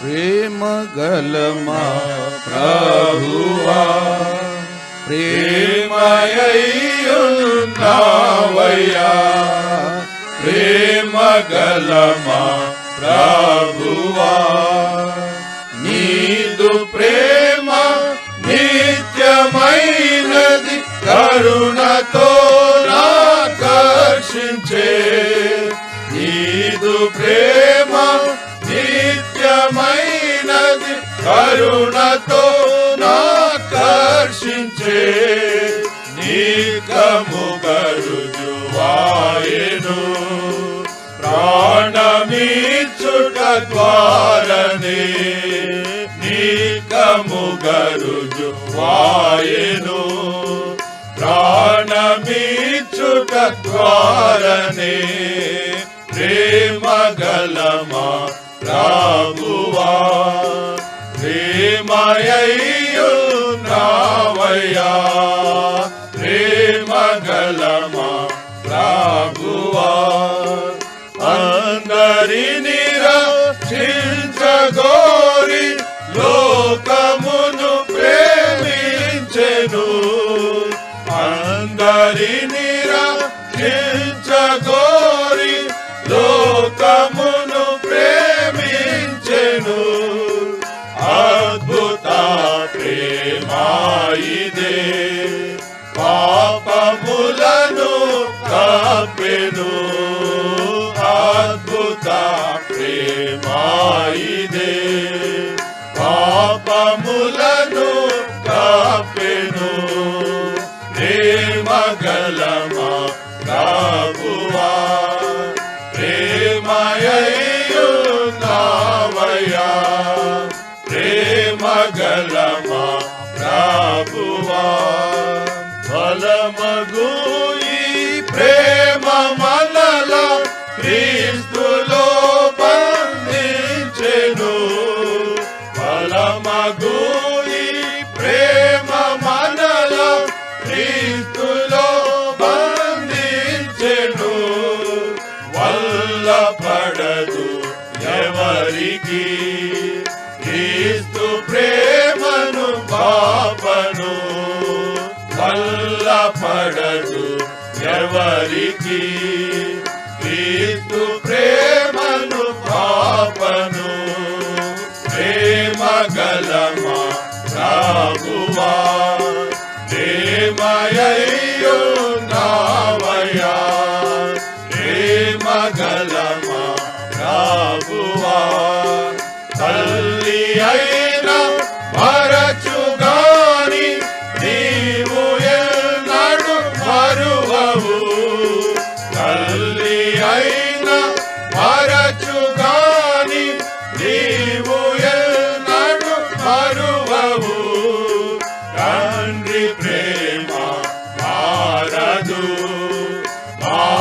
प्रेम गल प्रभु प्रेमय खा प्रेम गलमा प्रभु నీకము గరుజువాయను ప్రాణమీచుట ద్వారనే నీకము గరుజువాయను ప్రాణమీచుట ద్వారనే ప్రేమ గలమా ప్రభువా ప్రేమయ్యు ఇదే పాపములను కప్పెను అద్భుత ప్రేమాయిదే. పాపములను కప్పెను ప్రేమగలమా ప్రభువా? ప్రేమయ్యు నావయ్యా. ప్రేమగలమా బలమగు ప్రేమ మనల క్రీస్తులో బంధించెను. బలమగు ప్రేమ మనల క్రీస్తులో బంధించెను. వల్ల పడదు ఎవరికి ఎవరికి క్రీస్తు ప్రేమను పాపను ప్రేమ గలమా ప్రభువా ప్రేమయ్యో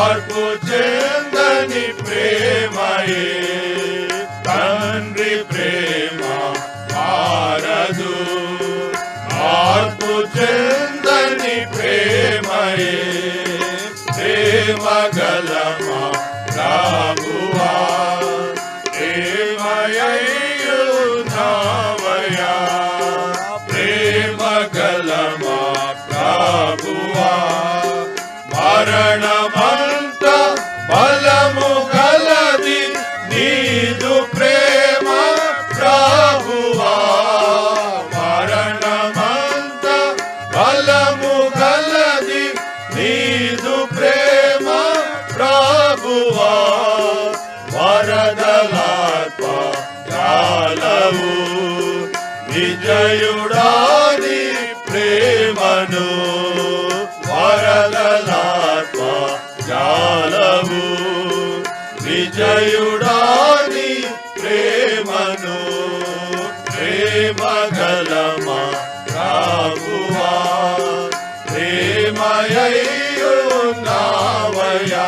మార్పు చెందని ప్రేమయే. తండ్రి ప్రేమ మారదు. మార్పు చెందని ప్రేమయే. ప్రేమ గలమా రాఘువా மரணமா ప్రభువా వరదలాత్మ జాలవు. విజయుడాని ప్రేమను వరదలాత్మ జాలవు. విజయుడాని ప్రేమను ప్రేమగలమా రామువా. ప్రేమయ్యున్నావయా